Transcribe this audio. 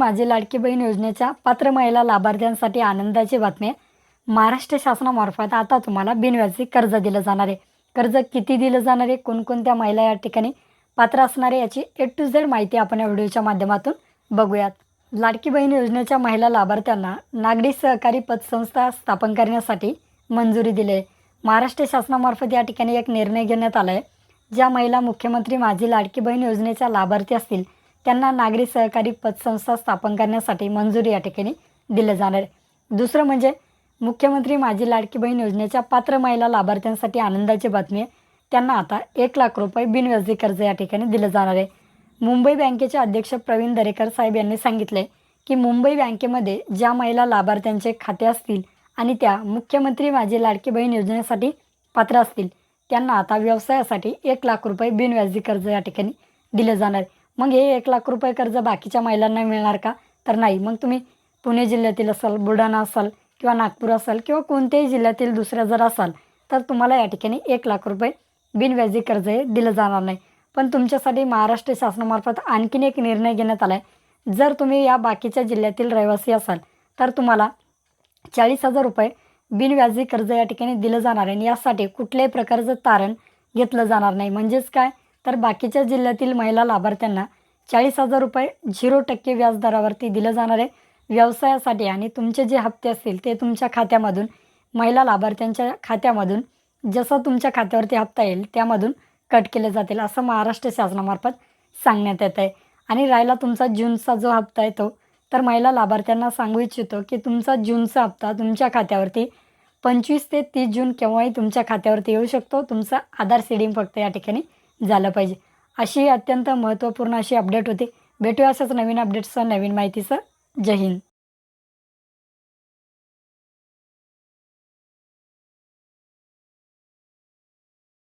माझी लाडकी बहीण योजनेच्या पात्र महिला लाभार्थ्यांसाठी आनंदाची बातमी महाराष्ट्र शासनामार्फत आता तुम्हाला बिनव्याजी कर्ज दिलं जाणार आहे. कर्ज किती दिलं जाणार आहे? कोणकोणत्या महिला या ठिकाणी पात्र असणार आहे याची ए टू झेड माहिती आपण या व्हिडिओच्या माध्यमातून बघूयात. लाडकी बहीण योजनेच्या महिला लाभार्थ्यांना नागरी सहकारी पतसंस्था स्थापन करण्यासाठी मंजुरी दिली आहे. महाराष्ट्र शासनामार्फत या ठिकाणी एक निर्णय घेण्यात आला आहे. ज्या महिला मुख्यमंत्री माझी लाडकी बहीण योजनेच्या लाभार्थी असतील त्यांना नागरी सहकारी पतसंस्था स्थापन करण्यासाठी मंजुरी या ठिकाणी दिलं जाणार आहे. दुसरं म्हणजे मुख्यमंत्री माझी लाडकी बहीण योजनेच्या पात्र महिला लाभार्थ्यांसाठी आनंदाची बातमी आहे. त्यांना आता एक लाख रुपये बिनव्याजी कर्ज या ठिकाणी दिलं जाणार आहे. मुंबई बँकेचे अध्यक्ष प्रवीण दरेकर साहेब यांनी सांगितले की मुंबई बँकेमध्ये ज्या महिला लाभार्थ्यांचे खाते असतील आणि त्या मुख्यमंत्री माझी लाडकी बहीण योजनेसाठी पात्र असतील त्यांना आता व्यवसायासाठी एक लाख रुपये बिनव्याजी कर्ज या ठिकाणी दिलं जाणार आहे. मग हे एक लाख रुपये कर्ज बाकीच्या महिलांना मिळणार का? तर नाही. मग तुम्ही पुणे जिल्ह्यातील असाल बुलढाणा असाल किंवा नागपूर असाल किंवा कोणत्याही जिल्ह्यातील दुसऱ्या जर असाल तर तुम्हाला या ठिकाणी एक लाख रुपये बिनव्याजी कर्ज हे दिलं जाणार नाही. पण तुमच्यासाठी महाराष्ट्र शासनामार्फत आणखीन एक निर्णय घेण्यात आला आहे जर तुम्ही या बाकीच्या जिल्ह्यातील रहिवासी असाल तर तुम्हाला चाळीस हजार रुपये बिनव्याजी कर्ज या ठिकाणी दिलं जाणार आहे आणि यासाठी कुठल्याही प्रकारचं तारण घेतलं जाणार नाही. म्हणजेच काय? तर बाकीच्या जिल्ह्यातील महिला लाभार्थ्यांना चाळीस हजार रुपये झिरो टक्के व्याजदरावरती दिलं जाणार आहे व्यवसायासाठी आणि तुमचे जे हप्ते असतील ते तुमच्या खात्यामधून महिला लाभार्थ्यांच्या खात्यामधून जसं तुमच्या खात्यावरती हप्ता येईल त्यामधून कट केले जातील असं महाराष्ट्र शासनामार्फत सांगण्यात येत आहे आणि राहिला तुमचा जूनचा जो हप्ता आहे तो तर महिला लाभार्थ्यांना सांगू इच्छितो की तुमचा जूनचा हप्ता तुमच्या खात्यावरती पंचवीस ते तीस जून केव्हाही तुमच्या खात्यावरती येऊ शकतो. तुमचं आधार सीडिंग फक्त या ठिकाणी झालं पाहिजे. अशी अत्यंत महत्त्वपूर्ण अशी अपडेट होती. भेटूया असंच नवीन अपडेट्सचं नवीन माहितीचं जय हिंद.